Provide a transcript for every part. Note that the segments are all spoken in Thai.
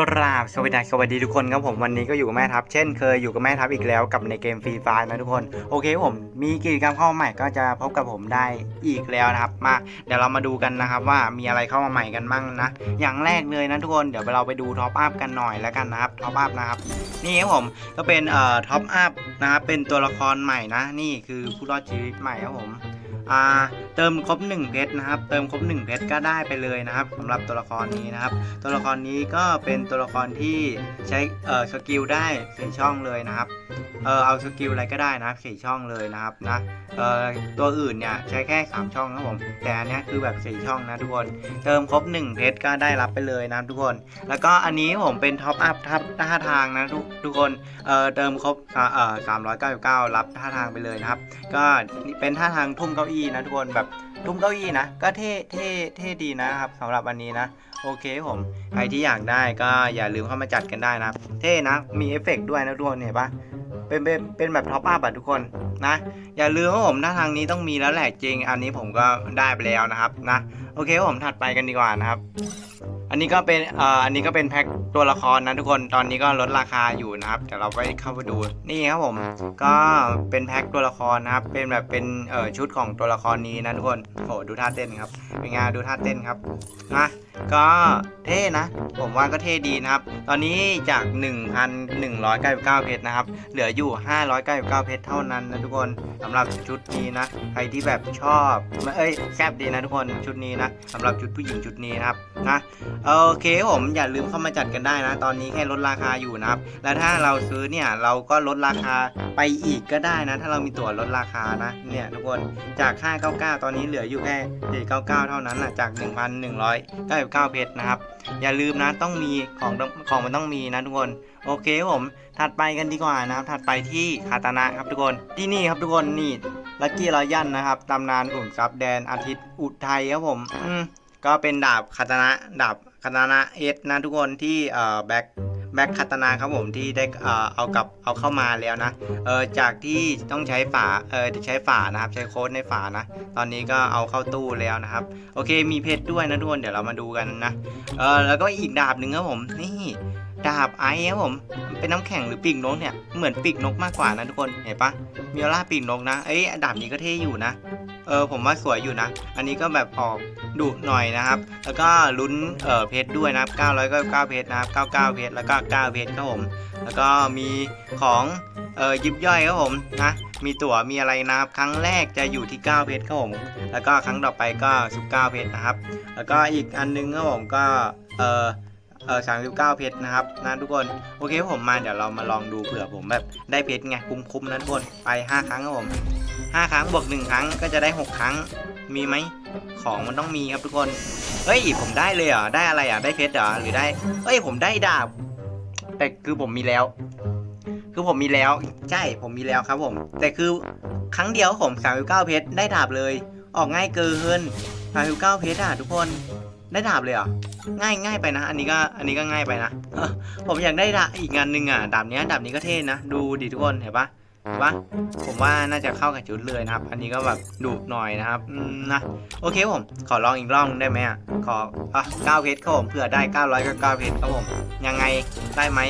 กราบสวัสดีสวัสดีทุกคนครับผมวันนี้ก็อยู่กับแม่ทัพเช่นเคยอยู่กับแม่ทัพอีกแล้วกับในเกมฟรีไฟนะทุกคนโอเคผมมีกิจกรรมเข้ามาใหม่ก็จะพบกับผมได้อีกแล้วนะครับมาเดี๋ยวเรามาดูกันนะครับว่ามีอะไรเข้ามาใหม่กันบ้างนะอย่างแรกเลยนะทุกคนเดี๋ยวเราไปดูท็อปอัพกันหน่อยแล้วกันนะครับท็อปอัพนะครับนี่ครับผมก็เป็นเอ่อท็อปอัพนะครับเป็นตัวละครใหม่นะนี่คือผู้รอดชีวิตใหม่ครับผม อ่าเติมครบ1เพชรนะครับ เติมครบ1เพชรก็ได้ไปเลยนะครับสำหรับตัวละครนี้นะครับ ตัวละครนี้ก็เป็นตัวละครที่ใช้เอ่อสกิลได้สี่ช่องเลยนะครับ เออเอาสกิลอะไรก็ได้นะสี่ช่องเลยนะครับนะเออตัวอื่นเนี่ยใช้แค่3ช่องครับผมแต่อันนี้คือแบบสี่ช่องนะทุกคน เติมครบ1เพชรก็ได้รับไปเลยนะทุกคน แล้วก็อันนี้ผมเป็นท็อปอัพทับท่าทางนะทุกทุกคนเออเติมครบเออสามร้อยเก้าสิบเก้ารับท่าทางไปเลยนะครับ ก็เป็นท่าทางทุ่มเก้าอี้นะทุกคนแบบ ทุ่มเก้าอี้นะ ก็เท่เท่เท่ดีนะครับสำหรับอันนี้นะ โอเคผมใครที่อยากได้ก็อย่าลืมเข้ามาจัดกันได้นะเท่นะ มีเอฟเฟกด้วยนะทุกคนเห็นปะเป็นเป็นเป็นแบบท็อปอัพอะทุกคนนะ อย่าลืมว่าผมถ้าทางนี้ต้องมีแล้วแหละจริง อันนี้ผมก็ได้ไปแล้วนะครับนะ โอเคผมถัดไปกันดีกว่านะครับอันนี้ก็เป็นอ่ออันนี้ก็เป็นแพ็คตัวละครนะทุกคน ตอนนี้ก็ลดราคาอยู่นะครับ เดี๋ยวเราไปเข้าไปดู นี่ครับผม ก็เป็นแพ็คตัวละครนะครับ เป็นแบบเป็นเอ่อชุดของตัวละครนี้นะทุกคนโอ้ดูท่าเต้นครับ เป็นไงดูท่าเต้นครับนะก็เท่นะ ผมว่าก็เท่ดีนะครับ ตอนนี้จาก 1,199 เพชรนะครับ เหลืออยู่ 599 เพชรเท่านั้นนะทุกคนสำหรับชุดนี้นะ ใครที่แบบชอบ เอ้ยแซบดีนะทุกคน ชุดนี้นะสำหรับชุดผู้หญิงชุดนี้นะครับนะโอเคผมอย่าลืมเข้ามาจัดกันได้นะ ตอนนี้แค่ลดราคาอยู่นะครับ แล้วถ้าเราซื้อเนี่ยเราก็ลดราคาไปอีกก็ได้นะ ถ้าเรามีตั๋วลดราคานะเนี่ยทุกคนจาก 599 ตอนนี้เหลืออยู่แค่499 เท่านั้นนะจาก 1,199เพชรนะครับ อย่าลืมนะต้องมีของของมันต้องมีนะทุกคนโอเคผมถัดไปกันดีกว่านะครับ ถัดไปที่คาตานะครับทุกคนที่นี่ครับทุกคนนี่ลักกี้รอยันนะครับตำนานขุนทรัพย์แดนอาทิตย์อุทัยครับผมอืมก็เป็นดาบคาตานะดาบ คาตานะเอสนะทุกคนที่แบ็คแบ็คคาตานาครับผมที่ได้เอากลับเอาเข้ามาแล้วนะเออจากที่ต้องใช้ฝาเออใช้ฝานะครับ ใช้โค้ดในฝานะ ตอนนี้ก็เอาเข้าตู้แล้วนะครับ โอเคมีเพชรด้วยนะทุกคนเดี๋ยวเรามาดูกันนะเออแล้วก็อีกดาบหนึ่งครับผมนี่ดาบไอซ์ครับผมเป็นน้ำแข็งหรือปีกนกเนี่ยเหมือนปีกนกมากกว่านะทุกคนเห็นปะมีออร่าปีกนกนะเอ้ยดาบนี้ก็เท่อยู่นะ เออผมว่าสวยอยู่นะ อันนี้ก็แบบออกดุหน่อยนะครับ แล้วก็ลุ้นเออเพชรด้วยนะครับ999เพชรนะครับ99เพชรแล้วก็9เพชรครับผมแล้วก็มีของเออยิบย่อยครับผมนะมีตั๋วมีอะไรนะครับ ครั้งแรกจะอยู่ที่ 9 เพชรครับผมแล้วก็ครั้งต่อไปก็ 19 เพชรนะครับ แล้วก็อีกอันนึงครับผมก็เออเออสามสิบเก้าเพชรนะครับนะทุกคนโอเคผมมาเดี๋ยวเรามาลองดูเผื่อผมแบบได้เพชรไงคุ้มๆนะทุกคนไป 5 ครั้งครับผม 5 ครั้งบวก 1 ครั้งก็จะได้ 6 ครั้ง มีไหม ของมันต้องมีครับทุกคน เฮ้ย ผมได้เลยเหรอ ได้อะไรอะ ได้เพชรเหรอ หรือได้ เฮ้ย ผมได้ดาบ แต่คือผมมีแล้ว คือผมมีแล้ว ใช่ ผมมีแล้วครับผม แต่คือครั้งเดียวผม39เพชร ได้ดาบเลย ออกง่ายเกิน39เพชรอะทุกคน ได้ดาบเลยเหรอ ง่ายง่ายไปนะ อันนี้ก็ อันนี้ก็ง่ายไปนะ ผมอยากได้ดาบอีกงานหนึ่งอะ ดาบเนี้ยดาบนี้ก็เท่นะ ดูดิทุกคน เห็นปะ เห็นปะผมว่าน่าจะเข้ากับชุดเลยนะครับ อันนี้ก็แบบดุหน่อยนะครับนะโอเคผม ขอลองอีกรอบได้ไหมอะขออะ9เพชรครับผมเผื่อได้900ก็9เพชรครับผม ยังไงได้ไหม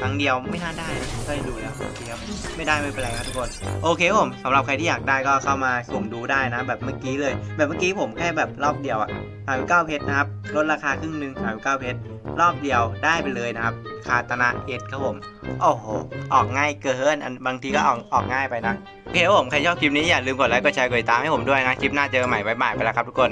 ครั้งเดียวไม่น่าได้นะก็ดูแล้วครับไม่ได้ไม่เป็นไรครับทุกคนโอเคผมสำหรับใครที่อยากได้ก็เข้ามาสุ่มดูได้นะ แบบเมื่อกี้เลย แบบเมื่อกี้ผมแค่แบบรอบเดียวอะ 39เพชรนะครับ ลดราคาครึ่งหนึ่ง39เพชรรอบเดียวได้ไปเลยนะครับ คาตานะเอสครับผม โอ้โห ออกง่ายเกิน อันบางทีก็ออกออกง่ายไปนะโอเคครับผม ใครชอบคลิปนี้อย่าลืมกดไลค์ กดแชร์ กดติดตามให้ผมด้วยนะ คลิปหน้าเจอกันใหม่บ๊ายบายไปแล้วครับทุกคน